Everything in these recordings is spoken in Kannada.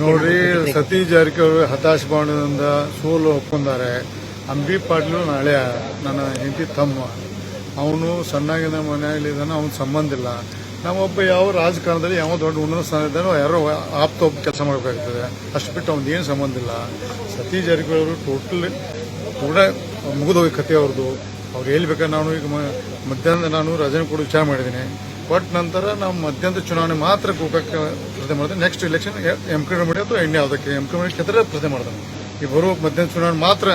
ನೋಡ್ರಿ? ಸತೀಶ್ ಜಾರಕಿಹೊಳಿ ಹತಾಶ ಬಾಂಡದಿಂದ ಸೋಲು ಒಪ್ಕೊಂಡಾರೆ. ಅಂಬಿ ಪಾಟೀಲ್ ನಾಳೆ ನನ್ನ ಹೆಂಡತಿ ತಮ್ಮ. ಅವನು ಸಣ್ಣಾಗಿನ ಮನೆಯಲ್ಲಿದ್ದಾನೆ ಅವನ ಸಂಬಂಧ ಇಲ್ಲ. ನಾವೊಬ್ಬ ಯಾವ ರಾಜಕಾರಣದಲ್ಲಿ ಯಾವ ದೊಡ್ಡ ಉನ್ನತ ಸ್ಥಾನ ಇದ್ದಾನೋ ಯಾರೋ ಆಪ್ತ ಒಬ್ಬ ಕೆಲಸ ಮಾಡಬೇಕಾಗ್ತದೆ. ಅಷ್ಟು ಬಿಟ್ಟು ಅವ್ನ ಏನು ಸಂಬಂಧ ಇಲ್ಲ. ಸತೀಶ್ ಜಾರಕಿಹೊಳಿ ಅವರು ಟೋಟಲ್ ಕೂಡ ಮುಗಿದೋಗಿ ಕತೆ ಅವ್ರದ್ದು. ಅವ್ರು ಎಲ್ಲಿ ಬೇಕಾದ್ರೆ ನಾನು ಈಗ ಮಧ್ಯಾಹ್ನ ನಾನು ರಜೆ ಕೂಡ ವಿಚಾರ ಮಾಡಿದ್ದೀನಿ. ಕೊಟ್ಟ ನಂತರ ನಾವು ಮಧ್ಯಾಹ್ನದ ಚುನಾವಣೆ ಮಾತ್ರ ಗೋಕಾಕ್ ಸ್ಪರ್ಧೆ ಮಾಡ್ತೇವೆ ನೆಕ್ಸ್ಟ್ ಇಲೆಕ್ಷನ್ ಎಂ ಕೆ ಮಾಡಿ ಅಥವಾ ಎಣ್ಣೆ ಯಾವುದಕ್ಕೆ ಎಂ ಕೆ ಮಾಡಿ ಕ್ಷೇತ್ರ ಸ್ಪರ್ಧೆ ಮಾಡ್ತಾನೆ ಈ ಬರುವ ಮಧ್ಯಾಹ್ನ ಚುನಾವಣೆ ಮಾತ್ರ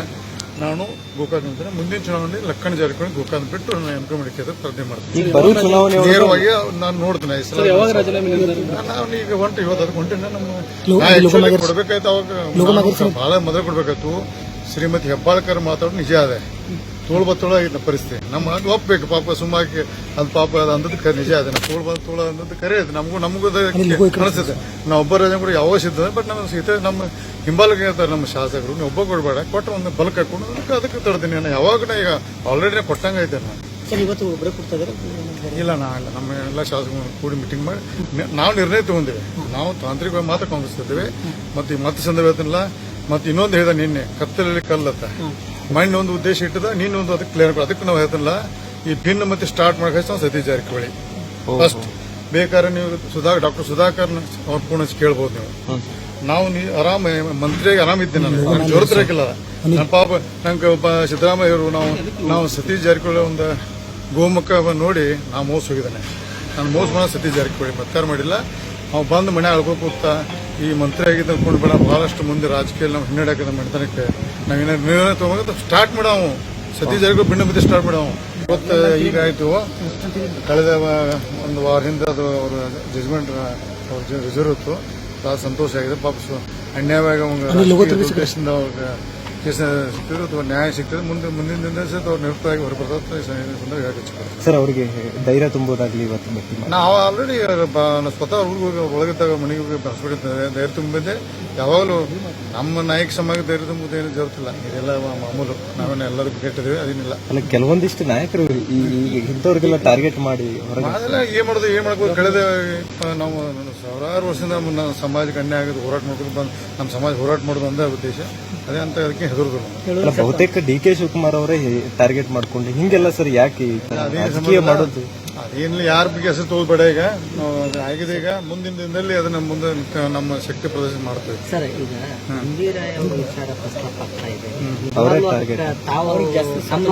ನಾನು ಗೋಕಾಕ್ ನಂತರ ಮುಂದಿನ ಚುನಾವಣೆ ಲಕ್ಕಣ ಜಾರಿಕೊಂಡು ಗೋಕಾಕ್ ಬಿಟ್ಟು ನಾನು ಎಂ ಕೆ ಮಾಡಿ ಕ್ಷೇತ್ರ ಸ್ಪರ್ಧೆ ಮಾಡ್ತೀನಿ. ನೇರವಾಗಿ ನಾನು ನೋಡ್ತೇನೆ ಈ ಸಲ ನಾನು ಈಗ ಹೊಂಟು ಇವತ್ತು ಅದಕ್ಕೆ ಹೊಂಟಿನ ನಮ್ಮ ಕೊಡ್ಬೇಕಾಯ್ತು ಅವಾಗ ಬಹಳ ಮೊದಲು ಕೊಡಬೇಕಾಯ್ತು. ಶ್ರೀಮತಿ ಹೆಬ್ಬಾಳ್ಕರ್ ಮಾತಾಡೋದು ನಿಜ ಅದೇ. ತೋಳು ಬತ್ತೋಳ ಆಗಿದ್ದ ಪರಿಸ್ಥಿತಿ. ನಮ್ಮ ಅದು ಒಪ್ಬೇಕು ಪಾಪ ಸುಮ್ಮಾಕಿ ಅದು ಪಾಪ ಅದು ಅಂದದ್ದು ಕರೆ ನಿಜ ಅದನ್ನ ನಾವು ತೋಳು ಅಂದದ್ದು ಕರೆ ಇದೆ ನಮಗೂ ನಮಗೂ ಅದು ಅನಿಸುತ್ತೆ ನಾವು ಒಬ್ಬ ರಾಜ ಕೂಡ ಯಾವ ಸಿದ್ಧ ಬಟ್ ನಮ್ಮ ಸೀತೆ ನಮ್ಮ ಹಿಂಬಾಲಕ ಇರ್ತಾರೆ ನಮ್ಮ ಶಾಸಕರು ನೀವು ಒಬ್ಬ ಕೊಡಬೇಡ ಕೊಟ್ಟು ಒಂದು ಬಲ್ ಹಾಕೊಂಡು ಅದಕ್ಕೆ ಅದಕ್ಕೆ ತಡ್ತೀನಿ ನಾನು. ಯಾವಾಗ ಈಗ ಆಲ್ರೆಡಿ ಕೊಟ್ಟಂಗೆ ಐತೆ ನಾನು. ಇವತ್ತು ಒಬ್ಬರೇ ಇಲ್ಲ ನಾ ಇಲ್ಲ. ನಮ್ಮ ಎಲ್ಲ ಶಾಸಕರು ಕೂಡಿ ಮೀಟಿಂಗ್ ಮಾಡಿ ನಾವು ನಿರ್ಣಯ ತಗೊಂಡಿವಿ. ನಾವು ತಾಂತ್ರಿಕವಾಗಿ ಮಾತ್ರ ಕಾಂಗ್ರೆಸ್ ಇದ್ದೇವೆ. ಮತ್ತೆ ಈ ಮತ್ತೆ ಸಂದರ್ಭ ಮತ್ತೆ ಇನ್ನೊಂದು ಹೇಳಿದ ನಿನ್ನೆ ಕತ್ತಲಲ್ಲಿ ಕಲ್ಲತ್ತ. ಮಣ್ಣು ಒಂದು ಉದ್ದೇಶ ಇಟ್ಟದ ಒಂದು ಅದಕ್ಕೆ ಕ್ಲಿಯರ್ ಅದಕ್ಕೆ ನಾವು ಹೇಳ್ತಿಲ್ಲ ಈ ಭಿನ್ನ ಮತ್ತೆ ಸ್ಟಾರ್ಟ್ ಮಾಡಕ್ಕೆ ನಾವು ಸತೀಶ್ ಜಾರಕಿಹೊಳಿ. ಫಸ್ಟ್ ಬೇಕಾದ್ರೆ ನೀವು ಸುಧಾಕರ್ ಡಾಕ್ಟರ್ ಸುಧಾಕರ್ ಅವ್ರ ಪೂರ್ಣ ಕೇಳ್ಬೋದು ನೀವು. ನಾವು ನೀ ಆರಾಮ ಮಂತ್ರಿಯಾಗಿ ಆರಾಮ ಇದ್ದೀನಿ ನಾನು ನಾನು ಜೋರತಿರಕಿಲ್ಲ. ನನ್ನ ಪಾಪ ನಂಗೆ ಒಬ್ಬ ಸಿದ್ದರಾಮಯ್ಯ ಅವರು ನಾವು ನಾವು ಸತೀಶ್ ಜಾರಕಿಹೊಳಿ ಒಂದು ಗೋಮುಖ ನೋಡಿ ನಾ ಮೋಸ ಹೋಗಿದ್ದಾನೆ. ನಾನು ಮೋಸ ಮಾಡೋ ಸತೀಶ್ ಜಾರಕಿಹೊಳಿ ಮತ್ತಾರು ಮಾಡಿಲ್ಲ. ಅವ್ ಬಂದು ಮನೆ ಅಳ್ಕೋ ಕೂತ ಈ ಮಂತ್ರಿ ಆಗಿದ್ದ ಅನ್ಕೊಂಡು ಬೇಡ ಬಹಳಷ್ಟು ಮುಂದೆ ರಾಜಕೀಯ ನಾವು ಹಿನ್ನಡೆ ಹಾಕಿದ ಮನೆತನಕ್ಕೆ ನಾವೇನ ನಿರ್ಣಯ ತಗೊಂಡು ಸ್ಟಾರ್ಟ್ ಮಾಡಾವು. ಸತೀಶ್ ಜರಿಗೂ ಬಿಣ್ಣ ಬಿದ್ದು ಸ್ಟಾರ್ಟ್ ಮಾಡಾವು. ಇವತ್ತು ಈಗ ಆಯ್ತು. ಕಳೆದ ಒಂದು ವಾರ ಹಿಂದೆ ಅದು ಅವರ ಜಜ್ಮೆಂಟ್ ಅವ್ರ ರಿಸರ್ವ್ ಇತ್ತು. ಭಾಳ ಸಂತೋಷ ಆಗಿದೆ. ಪಾಪ ಅನ್ಯಾಯವಾಗಿ ಅವ್ರಿಗೆ ಕೇಸ್ ಸಿಕ್ಕಿದ್ರು ಅಥವಾ ನ್ಯಾಯ ಸಿಕ್ಕಿದ್ರೆ ಮುಂದೆ ಮುಂದಿನ ದಿನ ಸಹಿತ ಅವ್ರು ನಿರತರಾಗಿ ಹೊರಬರ್ತದೆ ಸಂದರ್ಭ ಹೇಳಕ್ಕೆ ಸರ್ ಅವರಿಗೆ ಧೈರ್ಯ ತುಂಬೋದಾಗ್ಲಿ ಇವತ್ತು ನಾವು ಆಲ್ರೆಡಿ ಸ್ವತಃ ಹುಡುಗ ಹೋಗಿ ಒಳಗಿದ್ದಾಗ ಮನೆಗೆ ಹೋಗಿ ಹಾಸ್ಪಿಟಲ್ ಧೈರ್ಯ ತುಂಬಿದ್ದೆ. ಯಾವಾಗಲೂ ನಮ್ಮ ನಾಯಕ ಸಮಾಜ ಧೈರ್ಯ ತುಂಬುದೇನು ಏನು ಜರುತ್ತಿಲ್ಲ ಇದೆಲ್ಲ ಮಾಮೂಲು. ನಾವೇನು ಎಲ್ಲರಿಗೂ ಕೆಟ್ಟಿದ್ದೀವಿ ಅದೇನಿಲ್ಲ. ಅಲ್ಲ ಕೆಲವೊಂದಿಷ್ಟು ನಾಯಕರು ಇಂಥವ್ರಿಗೆಲ್ಲ ಟಾರ್ಗೆಟ್ ಮಾಡಿ ಅದೆಲ್ಲ ಏನ್ ಮಾಡೋದು ಏನ್ ಮಾಡ್ಬೋದು? ಕಳೆದ ನಾವು ಸಾವಿರಾರು ವರ್ಷದಿಂದ ನಮ್ಮ ಸಮಾಜಕ್ಕೆ ಅನ್ಯಾಯ ಆಗೋದು ಹೋರಾಟ ಮಾಡ್ಕೊಂಡು ಬಂದು ನಮ್ಮ ಸಮಾಜ ಹೋರಾಟ ಮಾಡೋದು ಒಂದೇ ಉದ್ದೇಶ. ಅದೇ ಅಂತ ಅದಕ್ಕೆ ಅಲ್ಲ ಬಹುತೇಕ ಡಿ ಕೆ ಶಿವಕುಮಾರ್ ಅವರೇ ಟಾರ್ಗೆಟ್ ಮಾಡ್ಕೊಂಡು ಹಿಂಗೆಲ್ಲ ಸರ್ ಯಾಕೆ ಈ ತರ ರಾಜಕೀಯ ಮಾಡೋದು? ಅದೇನಿಲ್ಲ ಯಾರ ಬಗ್ಗೆ ಹೆಸರು ತಗೋಬೇಡ ಈಗ. ನಾವು ಅದು ಆಗಿದೆ ಈಗ. ಮುಂದಿನ ದಿನದಲ್ಲಿ ಅದನ್ನ ಮುಂದೆ ನಮ್ಮ ಶಕ್ತಿ ಪ್ರದರ್ಶನ ಮಾಡ್ತೇವೆ. ಸರ್ ಈಗ ವಿಚಾರ ಪ್ರಸ್ತಾಪ ಆಗ್ತಾ ಇದೆ. ಅವರೇ ಟಾರ್ಗೆಟ್ ತಾವು ತಮ್ಮ